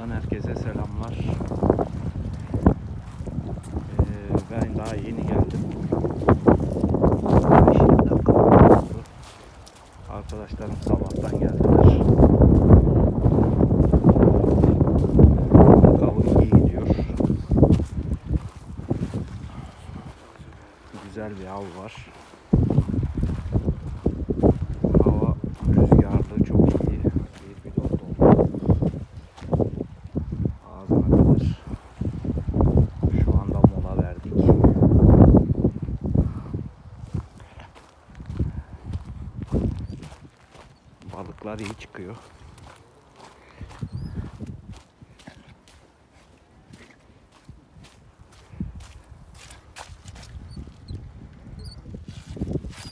NATO'dan herkese selamlar. Ee, ben daha yeni geldim. 5 dakika oldu. Arkadaşlarım sabahtan geldiler. Avı iyi gidiyor. Güzel bir av var. Hava rüzgarlı çok iyi. Bir bidon doldu. Ağzına kadar. Şu anda mola verdik. Balıklar çıkıyor.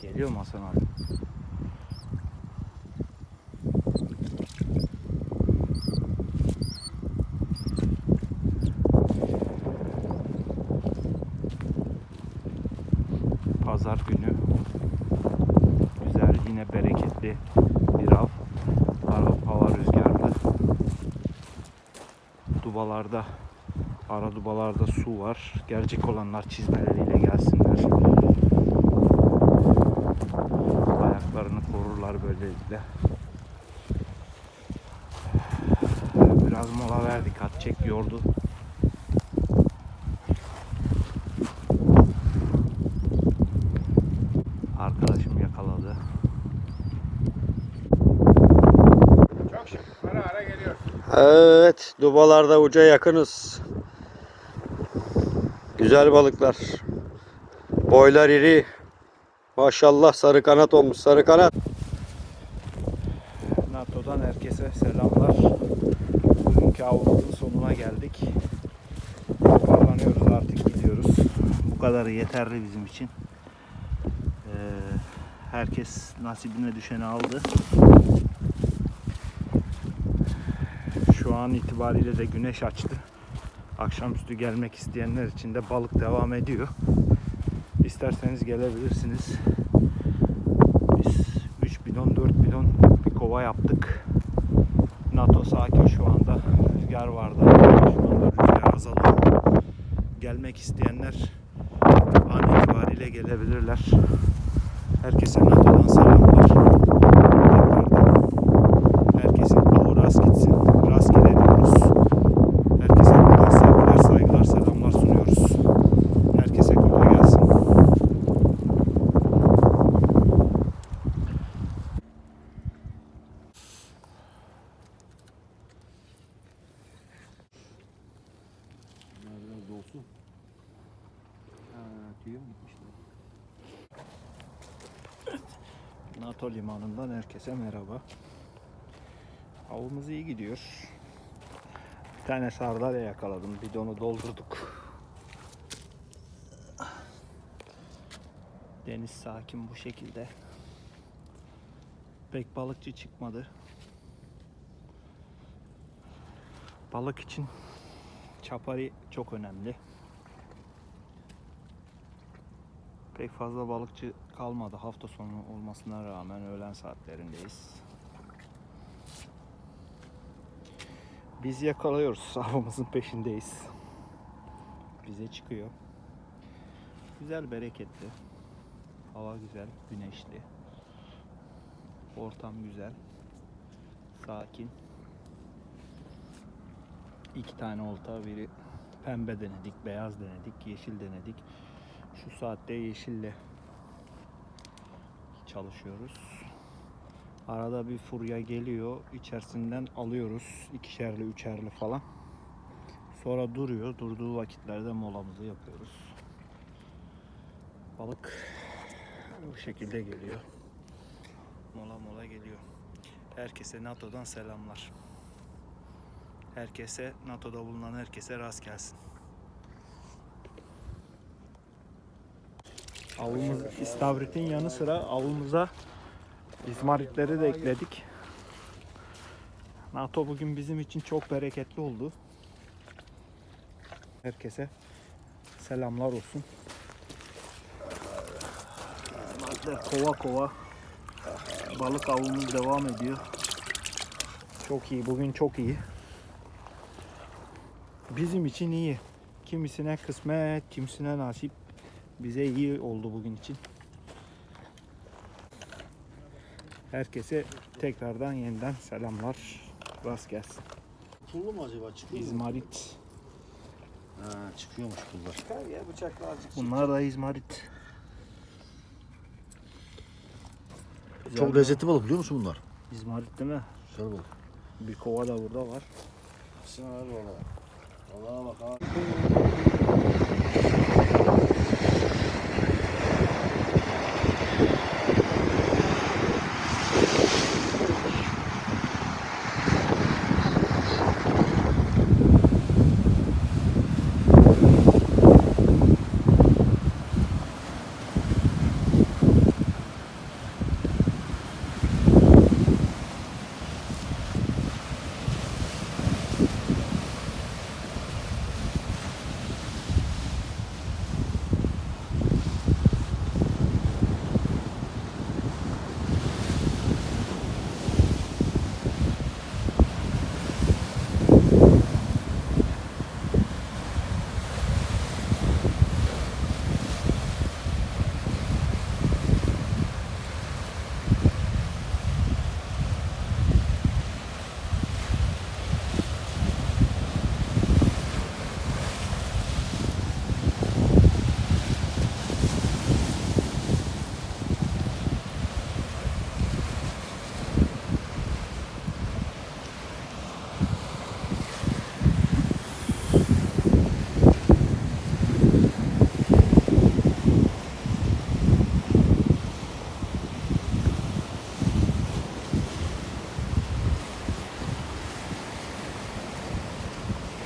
Geliyor mu Hasan abi? Pazar günü güzel yine bereketli rüzgarlı. Dubalarda ara dubalarda su var. Gelecek olanlar çizmeleriyle gelsinler. Ayaklarını korurlar böylelikle. Biraz mola verdik. At çek yordu. Arkadaşım yakaladı. Çok şık. Ara ara geliyor. Evet, dubalarda uca yakınız. Güzel balıklar. Boylar iri. Maşallah sarı kanat olmuş, sarı kanat. NATO'dan herkese selamlar. Bugünkü avımızın sonuna geldik. Toparlanıyoruz artık gidiyoruz. Bu kadarı yeterli bizim için. Ee, herkes nasibine düşeni aldı. Şu an itibariyle de güneş açtı. Akşamüstü gelmek isteyenler için de balık devam ediyor. İsterseniz gelebilirsiniz. Biz 3 bidon 4 bidon bir kova yaptık. NATO sakin şu anda. Rüzgar vardı. Şu anda rüzgar azalıyor. Gelmek isteyenler an itibariyle gelebilirler. Herkese NATO'dan selamlar. Tekrardan herkesin avı rast gitsin. Rastgele diyoruz. Herkese buradan sevgiler, saygılar, selamlar sunuyoruz. Herkese kolay gelsin. Biraz dolsun. Ha, tüyüm gitmişti. NATO limanından herkese merhaba. Avımız iyi gidiyor. Bir tane sardalya yakaladım. Bidonu doldurduk. Deniz sakin bu şekilde. Pek balıkçı çıkmadı. Balık için çapari çok önemli. Pek fazla balıkçı kalmadı hafta sonu olmasına rağmen öğlen saatlerindeyiz. Biz yakalıyoruz. Avımızın peşindeyiz. Bize çıkıyor. Güzel, bereketli. Hava güzel, güneşli. Ortam güzel. Sakin. İki tane olta, biri pembe denedik, beyaz denedik, yeşil denedik. Şu saatte yeşille çalışıyoruz. Arada bir furya geliyor. içerisinden alıyoruz. ikişerli, üçerli falan. Sonra duruyor. Durduğu vakitlerde molamızı yapıyoruz. Balık bu şekilde geliyor. Mola mola geliyor. Herkese NATO'dan selamlar. Herkese NATO'da bulunan herkese rast gelsin. Avımız istavritin yanı sıra avımıza izmaritleri de ekledik. NATO bugün bizim için çok bereketli oldu. Herkese selamlar olsun. Kova kova balık avımız devam ediyor. Çok iyi, bugün çok iyi. Bizim için iyi. Kimisine kısmet, kimisine nasip. Bize iyi oldu bugün için. Herkese tekrardan yeniden selamlar. Rast gelsin. Pullu mu acaba? Çıkıyor mu? İzmarit. Ha, çıkıyormuş pullar. Çıkar ya bıçakla azıcık. Bunlar da izmarit. Güzel Çok bir- lezzetli balık biliyor musun bunlar? İzmarit değil mi? Güzel balık. Bir kova da burada var. Sen abi valla. Allah'a bak abi.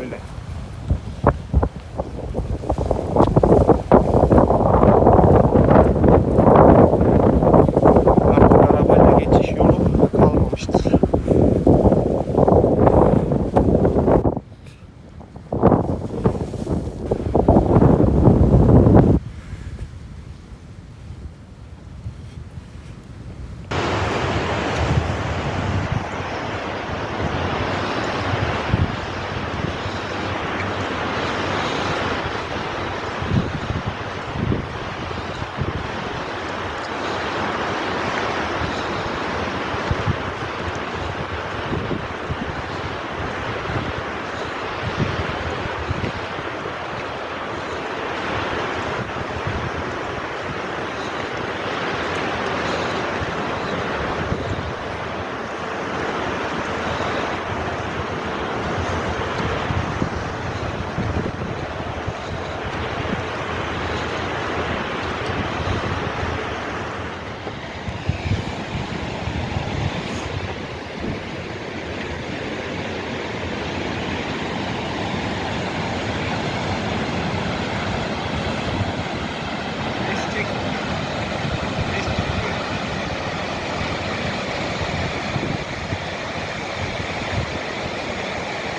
böyle.